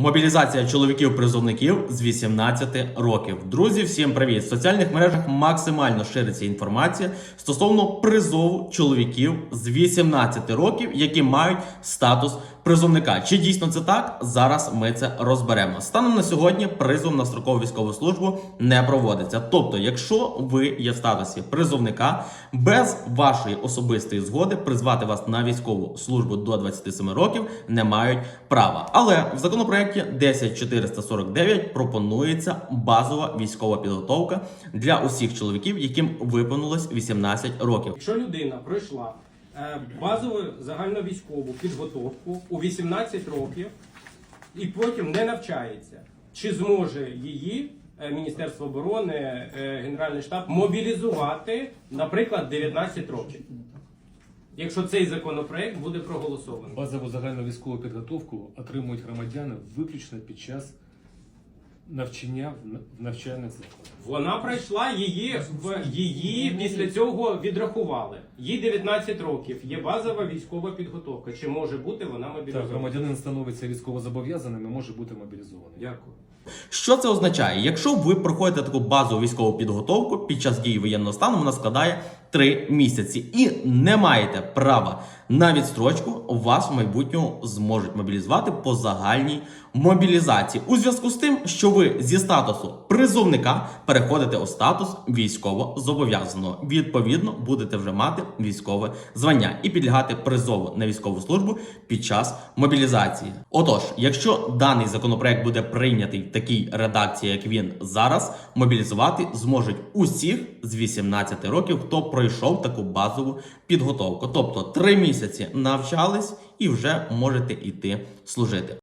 Мобілізація чоловіків-призовників з 18 років. Друзі, всім привіт! В соціальних мережах максимально шириться інформація стосовно призову чоловіків з 18 років, які мають статус призовника. Чи дійсно це так? Зараз ми це розберемо. Станом на сьогодні призов на строкову військову службу не проводиться. Тобто, якщо ви є в статусі призовника, без вашої особистої згоди призвати вас на військову службу до 27 років не мають права. Але в законопроекті 10449 пропонується базова військова підготовка для усіх чоловіків, яким виповнилось 18 років. Якщо людина пройшла базову загальновійськову підготовку у 18 років і потім не навчається, чи зможе її е, Міністерство оборони, е, Генеральний штаб мобілізувати, наприклад, 19 років? Якщо цей законопроект буде проголосований. Базову загальну військову підготовку отримують громадяни виключно під час навчання в навчальних закладах. Вона пройшла її в її після цього відрахували. Їй 19 років. Є базова військова підготовка. Чи може бути вона Так, мобілізована? громадянин становиться військовозобов'язаним і може бути мобілізований. Дякую. Що це означає? Якщо ви проходите таку базову військову підготовку під час дії воєнного стану, вона складає 3 місяці і не маєте права на відстрочку, вас в майбутньому зможуть мобілізувати по загальній мобілізації у зв'язку з тим, що ви зі статусу призовника переходите у статус військово-зобов'язаного. Відповідно, будете вже мати військове звання і підлягати призову на військову службу під час мобілізації. Отож, якщо даний законопроект буде прийнятий в такій редакції, як він зараз, мобілізувати зможуть усіх з 18 років, хто пройшов таку базову підготовку. Тобто три місяці навчались і вже можете йти служити.